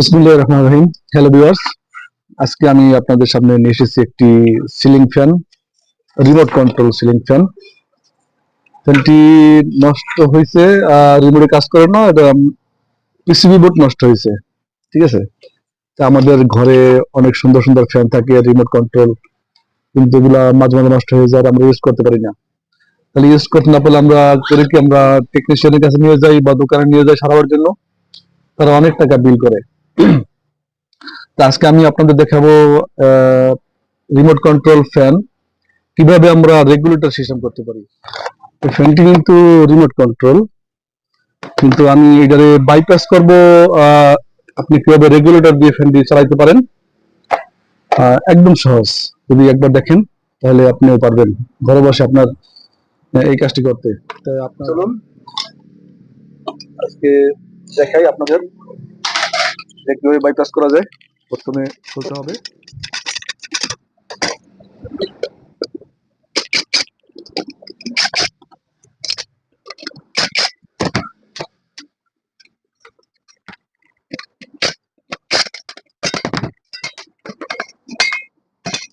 বিসমুল্লাহ রহমান রহিম। Hello viewers আজকে আমি আপনাদের সামনে নিয়ে এসেছি একটি ceiling fan remote control ceiling fan ফ্যানটি নষ্ট হয়েছে রিমোটে কাজ করে না এটা পিসিবি বোর্ড নষ্ট হয়েছে, ঠিক আছে? তা আমাদের ঘরে অনেক সুন্দর সুন্দর ফ্যান থাকে রিমোট কন্ট্রোল কিন্তু এগুলা মাঝে মাঝে নষ্ট হয়ে যায়, আমরা ইউজ করতে পারি না। তাহলে ইউজ করতে না পারলে আমরা করি কি আমরা টেকনিশিয়ানের কাছে নিয়ে যাই বা দোকানে নিয়ে যাই সারাবার জন্য? তারা অনেক টাকা বিল করে। তো আজকে আমি আপনাদের দেখাবো রিমোট কন্ট্রোল ফ্যান কীভাবে আমরা রেগুলেটর সিস্টেম করতে পারি? ফ্যানটি কিন্তু রিমোট কন্ট্রোল কিন্তু আমি এটারে বাইপাস করব আপনি কীভাবে রেগুলেটর দিয়ে ফ্যানটি চালাইতে পারেন? একদম সহজ। যদি একবার দেখেন, তাহলে আপনিও পারবেন। ঘরে বসে আপনার এই কাজটি করতে। আপনার চলুন। আজকে দেখাই আপনাদের। যে কীভাবে বাইপাস করা যায়, প্রথমে খুলতে হবে।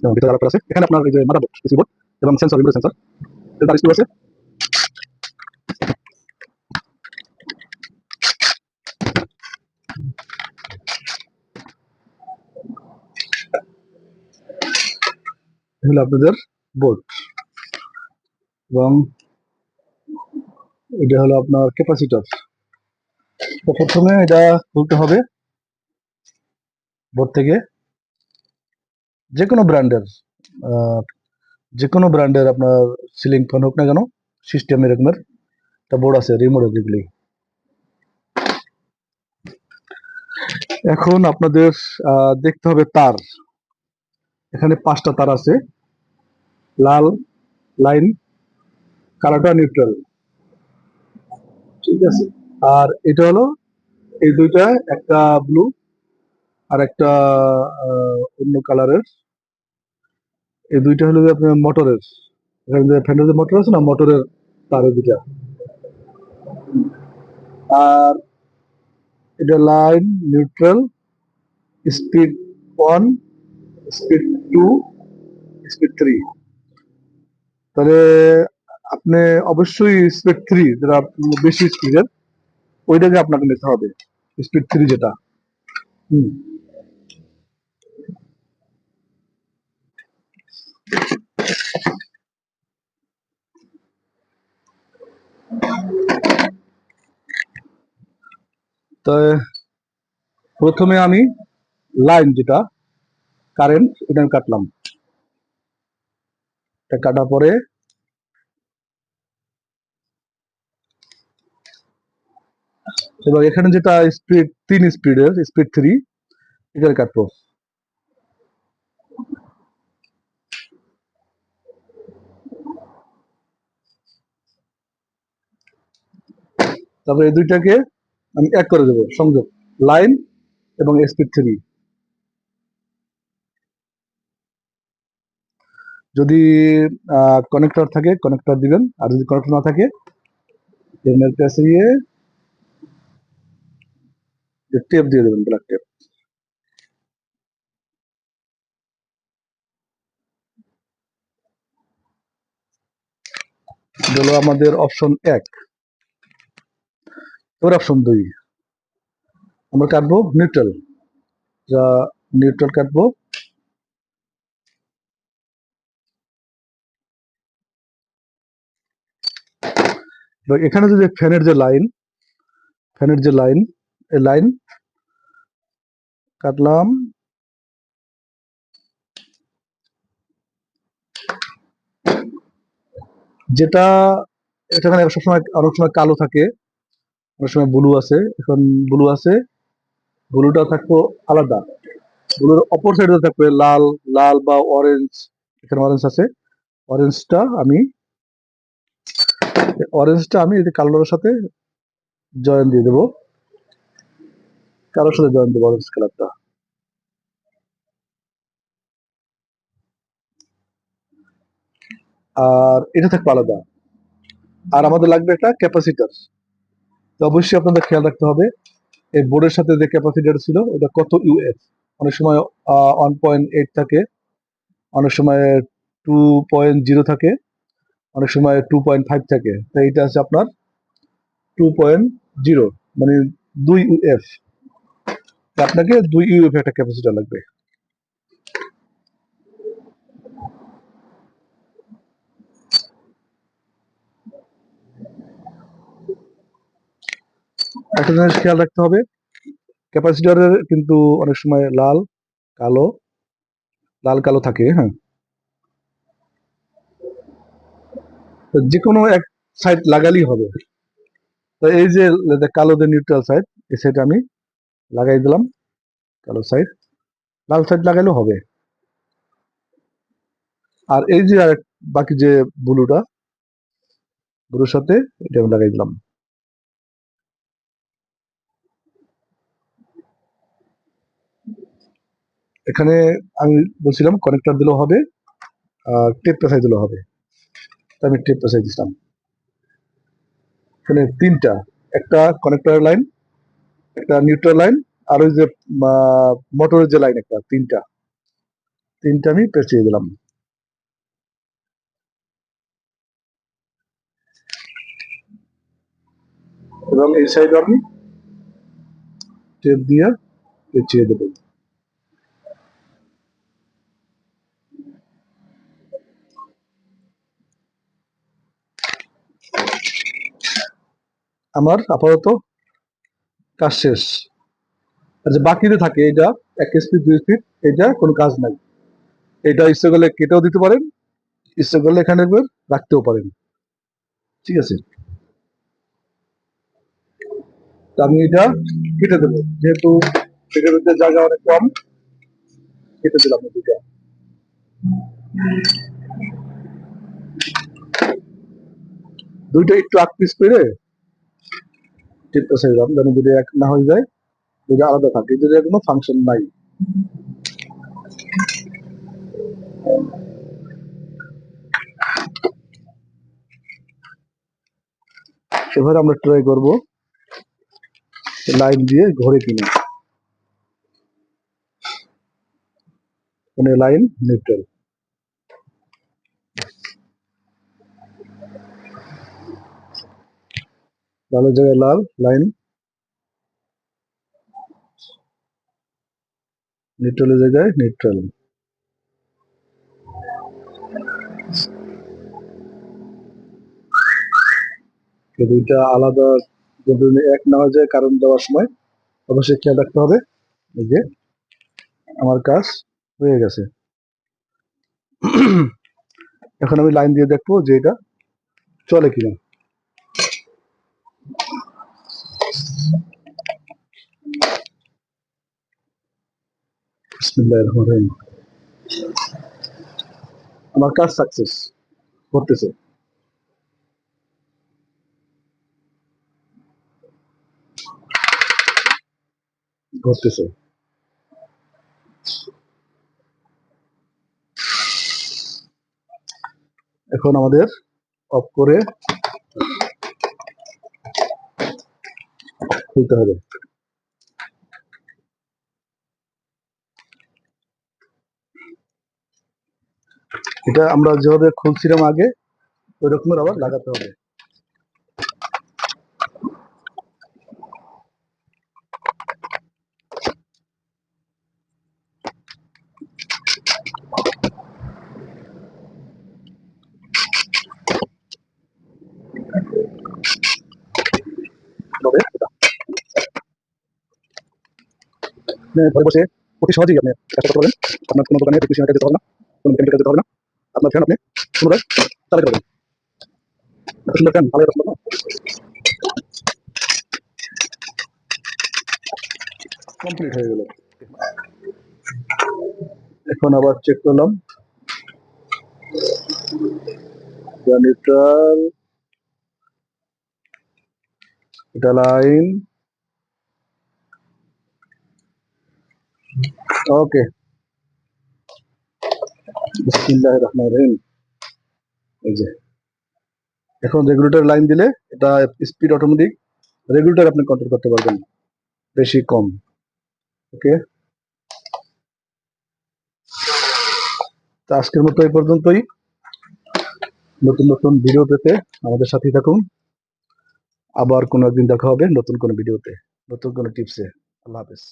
এবং ভিতরে আরেকটা আছে। এখানে আপনার এই যে মাদারবোর্ড পিসি বোর্ড এবং সেন্সর রিমোট সেন্সর তার স্ক্রু আছে। হলো আপনাদের বোর্ড এবং এটা হলো আপনার ক্যাপাসিটর তো প্রথমে এটা খুলতে হবে বোর্ড থেকে। যে কোনো ব্র্যান্ডের যে কোনো ব্র্যান্ডের আপনার সিলিং ফ্যান হোক না কেন সিস্টেম এরকমের একটা বোর্ড আছে রিমোট যেগুলি এখন আপনাদের দেখতে হবে তার। এখানে পাঁচটা তার আছে। লাল লাইন, কালারটা নিউট্রাল ঠিক আছে? আর এটা হলো এই দুইটা, একটা ব্লু আর একটা অন্য কালারের। এই দুইটা হলো যে আপনার মোটরের এখানে যে ফ্যানের মোটর আছে না মোটরের তারের দুইটা। আর এটা line neutral speed one speed two speed three তাহলে আপনি অবশ্যই স্পিড থ্রি যেটা বেশি স্পিডের ওইটাকে আপনাকে নিতে হবে স্পিড থ্রি যেটা। হুম। প্রথমে আমি লাইন যেটা কারেন্ট এটা কাটলাম। এটা কাটার পরে এবার এখানে যেটা স্পিড তিন স্পিডের স্পিড থ্রি এটা কাটবো। তারপরে এই দুইটাকে আমি এক করে দেবো, সংযোগ লাইন এবং স্পিড থ্রি কানেক্টর থাকে কানেক্টর দিবেন। আর যদি কানেক্টর না থাকে এর কাছে গিয়ে টেপ দিয়ে দেবেন ব্ল্যাক টেপ এটা হলো আমাদের অপশন এক। এবার অপশন দুই। আমরা কাটবো নিউট্রাল যা নিউট্রাল কাটবো এখানে যদি ফ্যানের যে লাইন, ফ্যানের যে লাইন, এই লাইন কাটলাম। যেটা এখানে সবসময় অনেক সময় কালো থাকে, অনেক সময় ব্লু আছে। এখন ব্লু আছে, ব্লুটা থাকব আলাদা। ব্লুর অপর সাইডে থাকবে লাল লাল বা অরেঞ্জ এখানে অরেঞ্জ আছে। অরেঞ্জটা আমি অরেঞ্জটা আমি কালোর সাথে জয়েন দিয়ে দেবো। কারোর সাথে জয়েন দেবো অরেঞ্জ কালারটা আর এটা থাকবে আলাদা। আর আমাদের লাগবে একটা ক্যাপাসিটার তো অবশ্যই আপনাদের খেয়াল রাখতে হবে, এই বোর্ডের সাথে যে ক্যাপাসিটার ছিল এটা কত ইউএস অনেক সময় ওয়ান পয়েন্ট এইট থাকে, অনেক সময় টু পয়েন্ট জিরো থাকে। অনেক সময় টু পয়েন্ট ফাইভ থাকে। তো এটা আছে আপনার টু পয়েন্ট জিরো মানে দুই ইউএফ আপনাকে দুই ইউএফ একটা ক্যাপাসিটার লাগবে। একটা জিনিস খেয়াল রাখতে হবে ক্যাপাসিটরের কিন্তু অনেক সময় লাল, কালো লাল, কালো থাকে হ্যাঁ। যে কোনো এক সাইড লাগালেই হবে। তো এই যে কালো যে নিউট্রাল সাইড এই সাইড আমি লাগাই দিলাম। কালো সাইড লাল সাইড লাগাইলেও হবে। আর এই যে আর বাকি যে ব্লুটা, ব্লুর সাথে এটা আমি লাগাই দিলাম। এখানে আমি বলছিলাম কানেক্টর দিলেও হবে, আর টেপ পেঁচাই দিলেও হবে। তো আমি টেপ পেঁচাই দিছিলাম এখানে তিনটা, একটা কানেক্টর লাইন একটা নিউট্রাল লাইন আর ওই যে মোটরের যে লাইন একটা, তিনটা। তিনটা আমি পেঁচিয়ে দিলাম। এবং এই সাইড আমি টেপ দিয়ে পেঁচিয়ে দেবো। আমার আপাতত কাজ শেষ। আর যে বাকিতে থাকে এটা এক স্পিড দুই স্পিড এটা কোনো কাজ নাই। এটা ইচ্ছে করলে কেটেও দিতে পারেন, ইচ্ছে করলে এখানে রাখতেও পারেন। ঠিক আছে? আমি এটা কেটে দেবো। যেহেতু কেটে দিতে জায়গা অনেক কম, কেটে দিলাম দুইটা দুইটা একটু করে টিপটা চাইলাম যেন যদি এক না হয়ে যায়, যদি আলাদা থাকে, যদি কোনো ফাংশন নাই। এবার আমরা ট্রাই করব লাইন দিয়ে ঘরে কিনে। মানে লাইন নিউট্রাল লালের জায়গায় লাল লাইন। নিউট্রালের জায়গায় নিউট্রাল দুইটা আলাদা এক না হয়ে যায় কারণ দেওয়ার সময়, অবশ্যই খেয়াল রাখতে হবে। এই যে, আমার কাজ হয়ে গেছে। এখন আমি লাইন দিয়ে দেখব যে এটা চলে কিনা। আমার কাজ সাকসেস করতেছে। ঘটতেছে এখন আমাদের অফ করে খুলতে হবে। এটা আমরা যেভাবে খুলছিলাম আগে ওই রকমের আবার লাগাতে হবে। তবে ঘরে বসে অতি সহজেই আপনি কাজটা করতে পারবেন। আপনার কোনো দোকানে টেকনিশিয়ান যেতে হবে না, কোনো মেকানিক যেতে হবে না। আপনার ফ্যান আপনি পুনরায় সুন্দর ফ্যান কমপ্লিট হয়ে গেল। এখন আবার চেক করলাম। নিউট্রাল এটা লাইন ওকে বিসমিল্লাহির রহমানির রহিম এই যে। এখন রেগুলেটর লাইন দিলে এটা স্পিড অটোমেটিক রেগুলেটর আপনি কন্ট্রোল করতে পারবেন, বেশি কম। ওকে তো আজকের মতো এই পর্যন্তই। নতুন নতুন ভিডিও পেতে আমাদের সাথেই থাকুন। আবার কোনো একদিন দেখা হবে নতুন কোনো ভিডিওতে নতুন কোনো টিপসে আল্লাহ হাফেজ।